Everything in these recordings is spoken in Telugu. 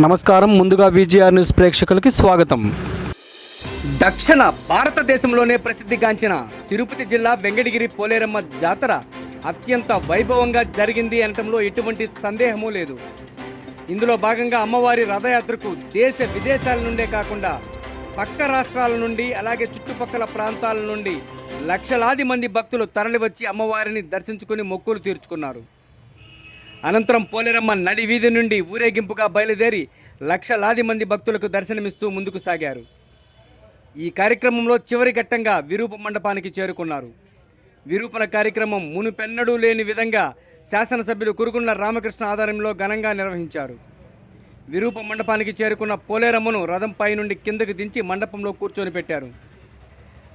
నమస్కారం. ముందుగా విజిఆర్ న్యూస్ ప్రేక్షకులకి స్వాగతం. దక్షిణ భారతదేశంలోనే ప్రసిద్ధిగాంచిన తిరుపతి జిల్లా వెంకటగిరి పోలేరమ్మ జాతర అత్యంత వైభవంగా జరిగింది అనటంలో ఎటువంటి సందేహమూ లేదు. ఇందులో భాగంగా అమ్మవారి రథయాత్రకు దేశ విదేశాల నుండే కాకుండా పక్క రాష్ట్రాల నుండి అలాగే చుట్టుపక్కల ప్రాంతాల నుండి లక్షలాది మంది భక్తులు తరలివచ్చి అమ్మవారిని దర్శించుకుని మొక్కులు తీర్చుకున్నారు. అనంతరం పోలేరమ్మ నడి వీధి నుండి ఊరేగింపుగా బయలుదేరి లక్షలాది మంది భక్తులకు దర్శనమిస్తూ ముందుకు సాగారు. ఈ కార్యక్రమంలో చివరి ఘట్టంగా విరూప మండపానికి చేరుకున్నారు. విరూపణ కార్యక్రమం మునుపెన్నడూ లేని విధంగా శాసనసభ్యులు కురుగుండ్ల రామకృష్ణ ఆధ్వర్యంలో ఘనంగా నిర్వహించారు. విరూప మండపానికి చేరుకున్న పోలేరమ్మను రథంపై నుండి కిందకు దించి మండపంలో కూర్చొని పెట్టారు.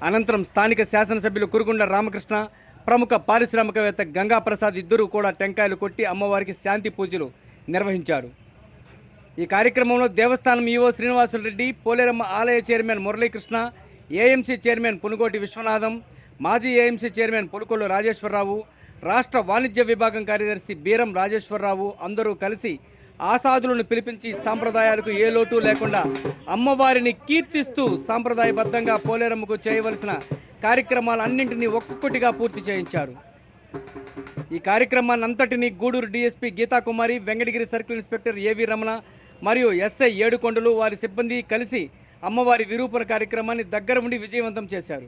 అనంతరం స్థానిక శాసనసభ్యులు కురుగుండ రామకృష్ణ ప్రముఖ పారిశ్రామికవేత్త గంగా ప్రసాద్ ఇద్దరూ కూడా టెంకాయలు కొట్టి అమ్మవారికి శాంతి పూజలు నిర్వహించారు. ఈ కార్యక్రమంలో దేవస్థానం ఈవో శ్రీనివాసులరెడ్డి పోలేరమ్మ ఆలయ chairman Muralikrishna AMC chairman Punugoti Viswanatham మాజీ ఏఎంసీ చైర్మన్ పులుకొల్లు రాజేశ్వరరావు రాష్ట్ర వాణిజ్య విభాగం కార్యదర్శి బీరం రాజేశ్వరరావు అందరూ కలిసి ఆసాదులను పిలిపించి సాంప్రదాయాలకు ఏ లోటు లేకుండా అమ్మవారిని కీర్తిస్తూ సాంప్రదాయబద్ధంగా పోలేరమ్మకు చేయవలసిన కార్యక్రమాలన్నింటినీ ఒక్కొక్కటిగా పూర్తి చేయించారు. ఈ కార్యక్రమాన్ని అంతటినీ Gudur DSP Geethakumari Venkatagiri circle inspector A V Ramana మరియు ఎస్ఐ ఏడుకొండలు వారి సిబ్బంది కలిసి అమ్మవారి విరూపణ కార్యక్రమాన్ని దగ్గర ఉండి విజయవంతం చేశారు.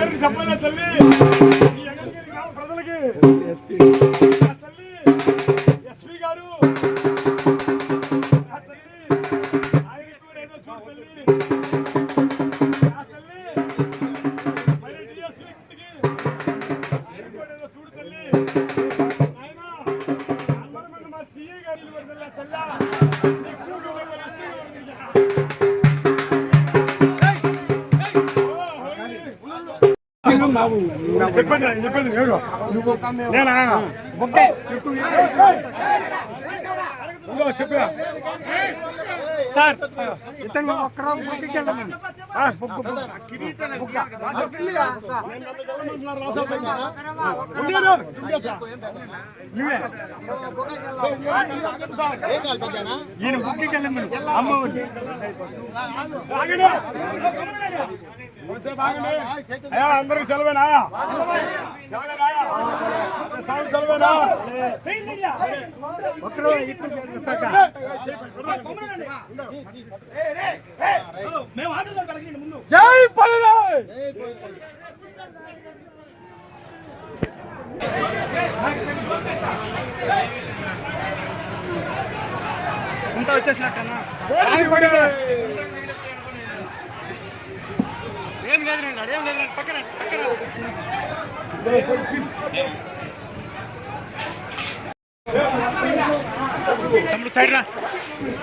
పెద్దలు చెప్పలే తల్లి? ఈ ఎగడిగిరి గ్రామ ప్రజలకి. ఆ తల్లి ఎస్పీ గారు. తల్లి ఆయన ఏదో చూడు తల్లి. ఆ తల్లి మరి DSP కి ఆయన కూడా ఏదో చూడు తల్లి. నాయనా అందరి మీద మా సీఏ గారు నిలబడి తల్లి. నీ కూడు వెళ్ళి చెప్పండి చెప్పేది ఎవరు నేనా చెప్పా సార్ ఇతను ఒక్కరో బుక్కి వెళ్ళమని ఈయన బుక్కి అమ్మఒడి అయ్యా అందరికి సెలవేనా సెలవేనా ఒక్కరో జరుగుతాక. జై పల్లె! అంతా వచ్చేసినట్టనా ఏం లేదు నేను ఏం లేదు పక్కన పక్కన. తమ్ముడు సైడ్ రా.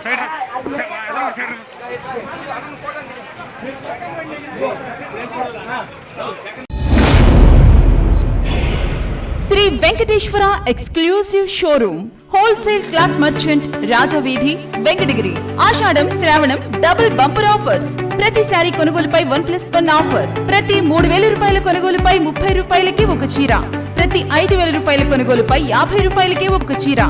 సైడ్ రా. సైడ్ రా, Shri Venkateswara exclusive showroom wholesale cloth merchant Rajaveedhi Venkatagiri. ఆషాఢం శ్రావణం డబుల్ బంపర్ ఆఫర్స్. ప్రతి శారీ కొనుగోలుపై వన్ ప్లస్ వన్ ఆఫర్. ప్రతి మూడు వేల రూపాయల కొనుగోలుపై ముప్పై రూపాయలకి ఒక చీర. ప్రతి ఐదు వేల రూపాయల కొనుగోలుపై యాభై రూపాయలకి ఒక చీర.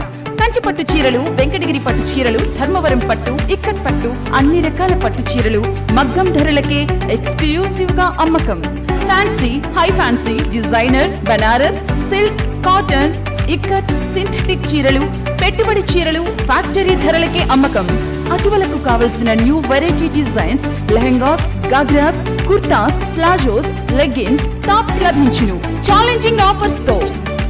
కంచి పట్టు చీరలు వెంకటగిరి పట్టు చీరలు ధర్మవరం పట్టు ఇక్కత్ పట్టు అన్ని రకాల పట్టు చీరలు మగ్గం ధరలకే ఎక్స్క్లూసివ్గా అమ్మకం. Fancy high fancy designer Banaras silk cotton ikat synthetic చీరలు పెట్టుబడి చీరలు ఫ్యాక్టరీ ధరలకే అమ్మకం. అటువలకు కావలసిన new variety designs lehengas ghagras kurtas palazzos leggings tops లభించును. ఛాలెంజింగ్ ఆఫర్స్తో.